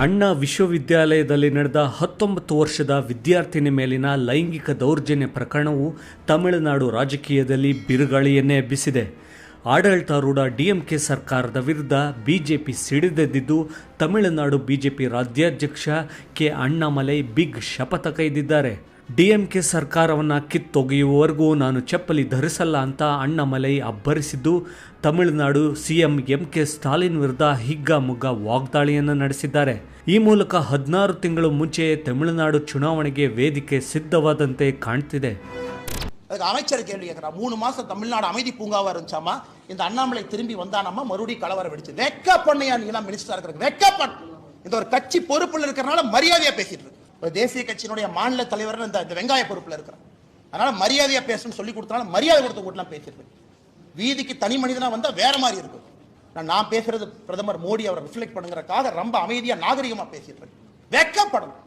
ಅಣ್ಣಾ ವಿಶ್ವವಿದ್ಯಾಲಯದಲ್ಲಿ ನಡೆದ ಹತ್ತೊಂಬತ್ತು ವರ್ಷದ ವಿದ್ಯಾರ್ಥಿನಿ ಮೇಲಿನ ಲೈಂಗಿಕ ದೌರ್ಜನ್ಯ ಪ್ರಕರಣವು ತಮಿಳುನಾಡು ರಾಜಕೀಯದಲ್ಲಿ ಬಿರುಗಾಳಿಯನ್ನೇ ಎಬ್ಬಿಸಿದೆ. ಆಡಳಿತಾರೂಢ ಡಿಎಂಕೆ ಸರ್ಕಾರದ ವಿರುದ್ಧ ಬಿಜೆಪಿ ಸಿಡಿದೆದ್ದಿದ್ದು, ತಮಿಳುನಾಡು ಬಿಜೆಪಿ ರಾಜ್ಯಾಧ್ಯಕ್ಷ ಕೆ. ಅಣ್ಣಾಮಲೈ ಬಿಗ್ ಶಪಥ ಕೈದಿದ್ದಾರೆ. ಡಿಎಂಕೆ ಸರ್ಕಾರವನ್ನು ಕಿತ್ತೊಗೆಯುವವರೆಗೂ ನಾನು ಚಪ್ಪಲಿ ಧರಿಸಲ್ಲ ಅಂತ Annamalai ಅಬ್ಬರಿಸಿದ್ದು Tamil Nadu CM M K Stalin ವಿರುದ್ಧ ಹಿಗ್ಗಾಮುಗ್ಗಾ ವಾಗ್ದಾಳಿಯನ್ನು ನಡೆಸಿದ್ದಾರೆ ಈ ಮೂಲಕ ಹದಿನಾರು ತಿಂಗಳು ಮುಂಚೆ ತಮಿಳುನಾಡು ಚುನಾವಣೆಗೆ ವೇದಿಕೆ ಸಿದ್ಧವಾದಂತೆ ಕಾಣ್ತಿದೆ அதுக்கு அமைச்சர் கேள்வி கேட்கிறா மூணு மாசம் தமிழ்நாடு அமைதி பூங்காவா இருந்துச்சாமா இந்த அண்ணாமலை திரும்பி வந்தானாமா மறுபடியும் கலவரம் வெடிச்சு வெக்க பண்ணையா நீ எல்லாம் மினிஸ்டரா இருக்கிற வெக்கப்பட் இந்த ஒரு கட்சி பொறுப்புல இருக்கிறனால மரியாதையா பேசிட்டு இருக்கு ஒரு தேசிய கட்சியினுடைய மாநில தலைவர் இந்த இந்த வெங்காய பொறுப்புல இருக்கிறான் அதனால மரியாதையா பேசணும்னு சொல்லி கொடுத்தனால மரியாதை கொடுத்த கூட்டலாம் பேசிட்டு இருக்கு வீதிக்கு தனி மனிதனா வந்தா வேற மாதிரி இருக்கும் நான் நான் பேசுறது பிரதமர் மோடி அவரை ரிஃப்ளெக்ட் பண்ணுங்கறக்காக ரொம்ப அமைதியா நாகரிகமா பேசிட்டு இருக்கு வெக்கப்படணும்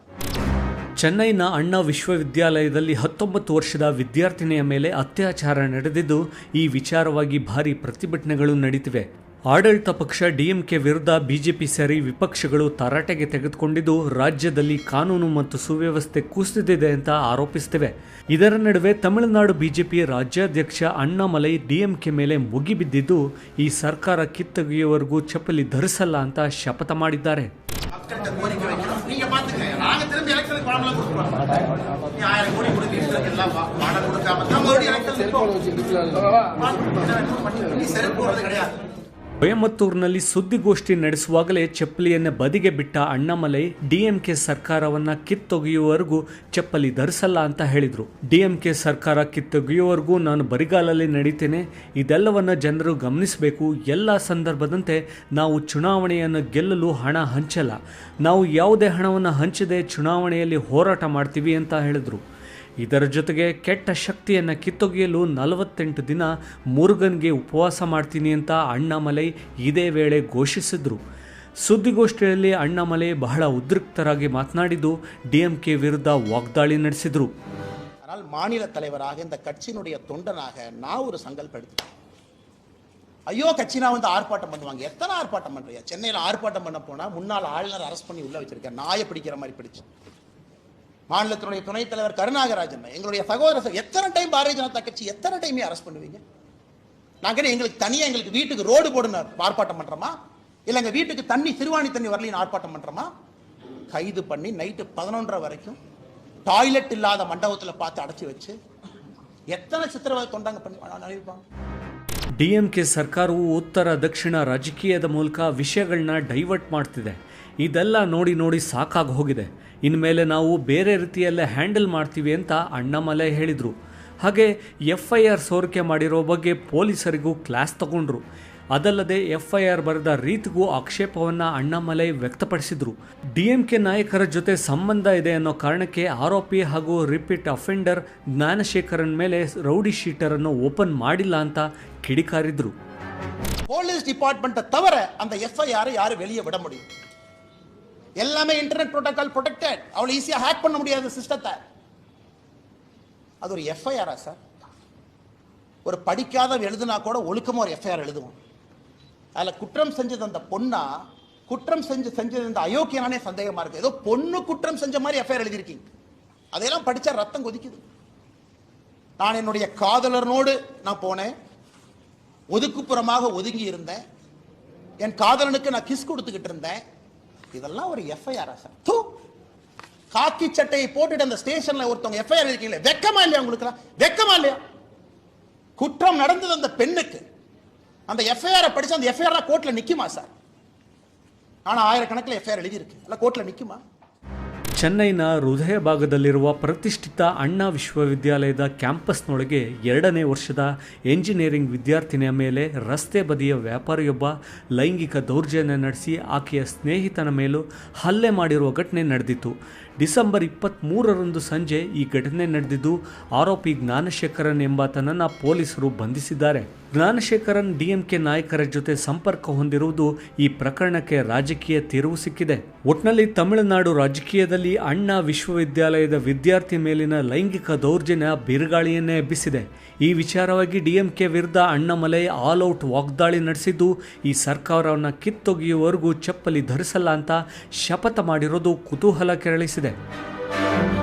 ಚೆನ್ನೈನ ಅಣ್ಣಾ ವಿಶ್ವವಿದ್ಯಾಲಯದಲ್ಲಿ ಹತ್ತೊಂಬತ್ತು ವರ್ಷದ ವಿದ್ಯಾರ್ಥಿನಿಯ ಮೇಲೆ ಅತ್ಯಾಚಾರ ನಡೆದಿದ್ದು ಈ ವಿಚಾರವಾಗಿ ಭಾರಿ ಪ್ರತಿಭಟನೆಗಳು ನಡೀತಿವೆ ಆಡಳಿತ ಪಕ್ಷ ಡಿಎಂಕೆ ವಿರುದ್ಧ ಬಿಜೆಪಿ ಸೇರಿ ವಿಪಕ್ಷಗಳು ತರಾಟೆಗೆ ತೆಗೆದುಕೊಂಡಿದ್ದು, ರಾಜ್ಯದಲ್ಲಿ ಕಾನೂನು ಮತ್ತು ಸುವ್ಯವಸ್ಥೆ ಕುಸಿದಿದೆ ಅಂತ ಆರೋಪಿಸುತ್ತಿವೆ. ಇದರ ನಡುವೆ ತಮಿಳುನಾಡು ಬಿಜೆಪಿ ರಾಜ್ಯಾಧ್ಯಕ್ಷ ಅಣ್ಣಾಮಲೈ ಡಿಎಂಕೆ ಮೇಲೆ ಮುಗಿಬಿದ್ದಿದ್ದು ಈ ಸರ್ಕಾರ ಕಿತ್ತೊಗೆಯುವವರೆಗೂ ಚಪ್ಪಲಿ ಧರಿಸಲ್ಲ ಅಂತ ಶಪಥ ಮಾಡಿದ್ದಾರೆ. ಕೊಯಮತ್ತೂರಿನಲ್ಲಿ ಸುದ್ದಿಗೋಷ್ಠಿ ನಡೆಸುವಾಗಲೇ ಚಪ್ಪಲಿಯನ್ನೇ ಬದಿಗೆ ಬಿಟ್ಟ ಅಣ್ಣಾಮಲೈ ಡಿಎಂಕೆ ಸರ್ಕಾರವನ್ನ ಕಿತ್ತೊಗೆಯುವವರೆಗೂ ಚಪ್ಪಲಿ ಧರಿಸಲ್ಲ ಅಂತ ಹೇಳಿದರು. ಡಿಎಂಕೆ ಸರ್ಕಾರ ಕಿತ್ತೊಗೆಯುವವರೆಗೂ ನಾನು ಬರಿಗಾಲಲ್ಲಿ ನಡೀತೇನೆ. ಇದೆಲ್ಲವನ್ನ ಜನರು ಗಮನಿಸಬೇಕು. ಎಲ್ಲ ಸಂದರ್ಭದಂತೆ ನಾವು ಚುನಾವಣೆಯನ್ನು ಗೆಲ್ಲಲು ಹಣ ಹಂಚಲ್ಲ. ನಾವು ಯಾವುದೇ ಹಣವನ್ನು ಹಂಚದೆ ಚುನಾವಣೆಯಲ್ಲಿ ಹೋರಾಟ ಮಾಡ್ತೀವಿ ಅಂತ ಹೇಳಿದ್ರು. ಇದರ ಜೊತೆಗೆ ಕೆಟ್ಟ ಶಕ್ತಿಯನ್ನು ಕಿತ್ತೊಗೆಯಲು ನಲವತ್ತೆಂಟು ದಿನ ಮುರುಗನ್ಗೆ ಉಪವಾಸ ಮಾಡ್ತೀನಿ ಅಂತ ಅಣ್ಣಾಮಲೈ ಇದೇ ವೇಳೆ ಘೋಷಿಸಿದ್ರು ಸುದ್ದಿಗೋಷ್ಠಿಯಲ್ಲಿ ಅಣ್ಣಾಮಲೈ ಬಹಳ ಉದ್ರಿಕ್ತರಾಗಿ ಮಾತನಾಡಿದ್ದು ಡಿಎಂಕೆ ವಿರುದ್ಧ ವಾಗ್ದಾಳಿ ನಡೆಸಿದ್ರು ஆனால் மாநில தலைவராக இந்த கட்சியினுடைய தொண்டனாக நான் ஒரு சங்கல்பம் எடுத்தேன் ஐயோ கட்சினா வந்து ஆர்ப்பாட்டம் பண்ணுவாங்க எத்தனை ஆர்ப்பாட்டம் பண்றியா சென்னையில் ஆர்ப்பாட்டம் பண்ண போனா முன்னாள் ஆளுநர் அரெஸ்ட் பண்ணி உள்ள வச்சிருக்கேன் நாயை பிடிக்கிற மாதிரி பிடிச்சு மாநிலத்தினுடைய துணைத் தலைவர் கருணாகராஜன் எங்களுடைய சகோதர சகோ- எத்தனை டைம் பாரதிய ஜனதா கட்சி எத்தனை டைமே அரெஸ்ட் பண்ணுவீங்க நாங்க என்ன எங்களுக்கு தனியா எங்களுக்கு வீட்டுக்கு ரோடு போடுன ஆர்ப்பாட்டம் பண்றோமா இல்ல எங்க வீட்டுக்கு தண்ணி சிறுவாணி தண்ணி வரலைன்னு ஆர்ப்பாட்டம் பண்றோமா கைது பண்ணி நைட்டு பதினொன்றரை வரைக்கும் டாய்லெட் இல்லாத மண்டபத்துல பார்த்து அடைச்சி வச்சு எத்தனை சித்திரவதை தொண்டாங்க பண்ணி அனுப்பிப்பாங்க ಡಿಎಂಕೆ ಸರ್ಕಾರವು ಉತ್ತರ ದಕ್ಷಿಣ ರಾಜಕೀಯದ ಮೂಲಕ ವಿಷಯಗಳನ್ನ ಡೈವರ್ಟ್ ಮಾಡ್ತಿದೆ ಇದೆಲ್ಲ ನೋಡಿ ನೋಡಿ ಸಾಕಾಗಿ ಹೋಗಿದೆ ಇನ್ಮೇಲೆ ನಾವು ಬೇರೆ ರೀತಿಯಲ್ಲೇ ಹ್ಯಾಂಡಲ್ ಮಾಡ್ತೀವಿ ಅಂತ ಅಣ್ಣಾಮಲೈ ಹೇಳಿದರು ಹಾಗೆ ಎಫ್ ಐ ಆರ್ ಸೋರಿಕೆ ಮಾಡಿರೋ ಬಗ್ಗೆ ಪೊಲೀಸರಿಗೂ ಕ್ಲಾಸ್ ತಗೊಂಡ್ರು ಅದಲ್ಲದೆ ಎಫ್ ಐ ಆರ್ ಬರೆದ ರೀತಿಗೂ ಆಕ್ಷೇಪವನ್ನು ಅಣ್ಣಾಮಲೈ ವ್ಯಕ್ತಪಡಿಸಿದ್ರು ಡಿಎಂಕೆ ನಾಯಕರ ಜೊತೆ ಸಂಬಂಧ ಇದೆ ಅನ್ನೋ ಕಾರಣಕ್ಕೆ ಆರೋಪಿ ಹಾಗೂ ರಿಪೀಟ್ ಅಫೆಂಡರ್ ಜ್ಞಾನಶೇಖರನ್ ಮೇಲೆ ರೌಡಿ ಶೀಟರನ್ನು ಓಪನ್ ಮಾಡಿಲ್ಲ ಅಂತ ಕಿಡಿಕಾರಿದ್ರು போலீஸ் டிபார்ட்மெண்ட்டை தவிர அந்த எஃப்ஐஆரை யாரும் வெளியே விட முடியும் எல்லாமே இன்டர்நெட் புரோட்டோகால் ப்ரொடெக்டட் அவ்வளோ ஈஸியாக ஹேக் பண்ண முடியாத சிஸ்டத்தை அது ஒரு எஃப்ஐஆரா சார் ஒரு படிக்காத எழுதுனா கூட ஒழுக்கமாக ஒரு எஃப்ஐஆர் எழுதுவோம் அதில் குற்றம் செஞ்சது அந்த பொண்ணா குற்றம் செஞ்சு செஞ்சது இந்த அயோக்கியனானே சந்தேகமாக இருக்குது ஏதோ பொண்ணு குற்றம் செஞ்ச மாதிரி எஃப்ஐஆர் எழுதியிருக்கீங்க. அதையெல்லாம் படித்தா ரத்தம் கொதிக்குது. நான் என்னுடைய காதலனோடு நான் போனேன். ஒதுக்குப்புறமாக ஒதுங்கி இருந்தேன். என் காதலனுக்கு நான் கிஸ் கொடுத்துக்கிட்டு இருந்தேன். இதெல்லாம் ஒரு எஃப்ஐஆர் சார்? தூ! காக்கி சட்டையை போட்டுட்டு அந்த ஸ்டேஷன்ல ஒருத்தவங்க எஃப்ஐஆர் இருக்கீங்களே வெக்கமா இல்லையா உங்களுக்கு வெக்கமா இல்லையா? குற்றம் நடந்தது அந்த பெண்ணுக்கு. அந்த எஃப்ஐஆர் படிச்சு அந்த எஃப்ஐஆர் கோர்ட்ல நிக்குமா சார்? ஆனா ஆயிரக்கணக்கில் எஃப்ஐஆர் எழுதி இருக்கு கோர்ட்ல நிக்குமா? ಚೆನ್ನೈನ ಹೃದಯ ಭಾಗದಲ್ಲಿರುವ ಪ್ರತಿಷ್ಠಿತ ಅಣ್ಣಾ ವಿಶ್ವವಿದ್ಯಾಲಯದ ಕ್ಯಾಂಪಸ್ನೊಳಗೆ ಎರಡನೇ ವರ್ಷದ ಎಂಜಿನಿಯರಿಂಗ್ ವಿದ್ಯಾರ್ಥಿನಿಯ ಮೇಲೆ ರಸ್ತೆ ಬದಿಯ ವ್ಯಾಪಾರಿಯೊಬ್ಬ ಲೈಂಗಿಕ ದೌರ್ಜನ್ಯ ನಡೆಸಿ ಆಕೆಯ ಸ್ನೇಹಿತನ ಮೇಲೂ ಹಲ್ಲೆ ಮಾಡಿರುವ ಘಟನೆ ನಡೆದಿತ್ತು. ಡಿಸೆಂಬರ್ ಇಪ್ಪತ್ತ್ಮೂರರಂದು ಸಂಜೆ ಈ ಘಟನೆ ನಡೆದಿದ್ದು, ಆರೋಪಿ ಜ್ಞಾನಶೇಖರನ್ ಎಂಬಾತನನ್ನು ಪೊಲೀಸರು ಬಂಧಿಸಿದ್ದಾರೆ. ಜ್ಞಾನಶೇಖರನ್ ಡಿಎಂಕೆ ನಾಯಕರ ಜೊತೆ ಸಂಪರ್ಕ ಹೊಂದಿರುವುದು ಈ ಪ್ರಕರಣಕ್ಕೆ ರಾಜಕೀಯ ತಿರುವು ಸಿಕ್ಕಿದೆ. ಒಟ್ನಲ್ಲಿ ತಮಿಳುನಾಡು ರಾಜಕೀಯದಲ್ಲಿ ಅಣ್ಣಾ ವಿಶ್ವವಿದ್ಯಾಲಯದ ವಿದ್ಯಾರ್ಥಿ ಮೇಲಿನ ಲೈಂಗಿಕ ದೌರ್ಜನ್ಯ ಬಿರುಗಾಳಿಯನ್ನೇ ಎಬ್ಬಿಸಿದೆ. ಈ ವಿಚಾರವಾಗಿ ಡಿಎಂಕೆ ವಿರುದ್ಧ ಅಣ್ಣಾಮಲೈ ಆಲ್ ಔಟ್ ವಾಗ್ದಾಳಿ ನಡೆಸಿದ್ದು, ಈ ಸರ್ಕಾರವನ್ನು ಕಿತ್ತೊಗೆಯುವವರೆಗೂ ಚಪ್ಪಲಿ ಧರಿಸಲ್ಲ ಅಂತ ಶಪಥ ಮಾಡಿರೋದು ಕುತೂಹಲ ಕೆರಳಿಸಿದೆ. Até!